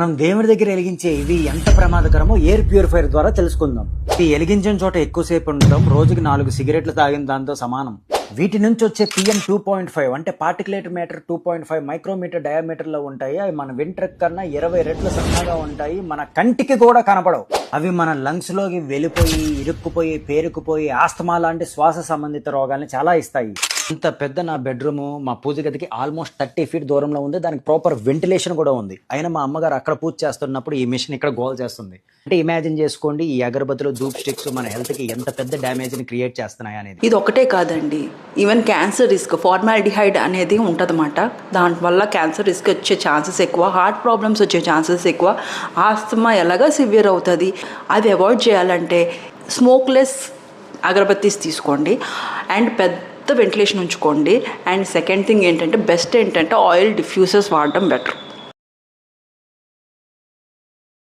మనం దేవుడి దగ్గర వెలిగించే ఇవి ఎంత ప్రమాదకరమో ఎయిర్ ప్యూరిఫైర్ ద్వారా తెలుసుకుందాం. ఇది వెలిగించిన చోట ఎక్కువసేపు ఉండడం రోజుకి నాలుగు సిగరెట్లు తాగిన దాంతో సమానం. వీటి నుంచి వచ్చే పిఎం టూ పాయింట్ ఫైవ్ అంటే particulate meter two point five micrometer డయామీటర్లో ఉంటాయి. అవి మన వెంట్రక్ కన్నా ఇరవై రెట్లు సన్నగా ఉంటాయి. మన కంటికి కూడా కనపడవు. అవి మన లంగ్స్లోకి వెళ్ళిపోయి ఇరుక్కుపోయి పేరుకుపోయి ఆస్తమా లాంటి శ్వాస సంబంధిత రోగాల్ని చాలా ఇస్తాయి. ఇంత పెద్ద నా బెడ్రూమ్ మా పూజ గదికి ఆల్మోస్ట్ థర్టీ ఫీట్ దూరంలో ఉంది. దానికి ప్రాపర్ వెంటిలేషన్ కూడా ఉంది. అయినా మా అమ్మగారు అక్కడ పూజ చేస్తున్నప్పుడు ఈ మిషన్ ఇక్కడ గోల్ చేస్తుంది. అంటే ఇమాజిన్ చేసుకోండి ఈ అగరబత్తులు ధూప్ స్టిక్స్ మన హెల్త్కి ఎంత పెద్ద డ్యామేజ్ని క్రియేట్ చేస్తున్నాయి అనేది. ఇది ఒకటే కాదండి. ఈవెన్ క్యాన్సర్ రిస్క్ ఫార్మాలిడిహైడ్ అనేది ఉంటుందన్నమాట. దానివల్ల క్యాన్సర్ రిస్క్ వచ్చే ఛాన్సెస్ ఎక్కువ హార్ట్ ప్రాబ్లమ్స్ వచ్చే ఛాన్సెస్ ఎక్కువ ఆస్తమా ఎలాగా సివియర్ అవుతుంది అది అవాయిడ్ చేయాలంటే స్మోక్లెస్ అగరబత్తీస్ తీసుకోండి. అండ్ పెద్ద వెంటిలేషన్ ఉంచుకోండి. అండ్ సెకండ్ థింగ్ ఏంటంటే బెస్ట్ ఏంటంటే ఆయిల్ డిఫ్యూజర్స్ వాడడం బెటర్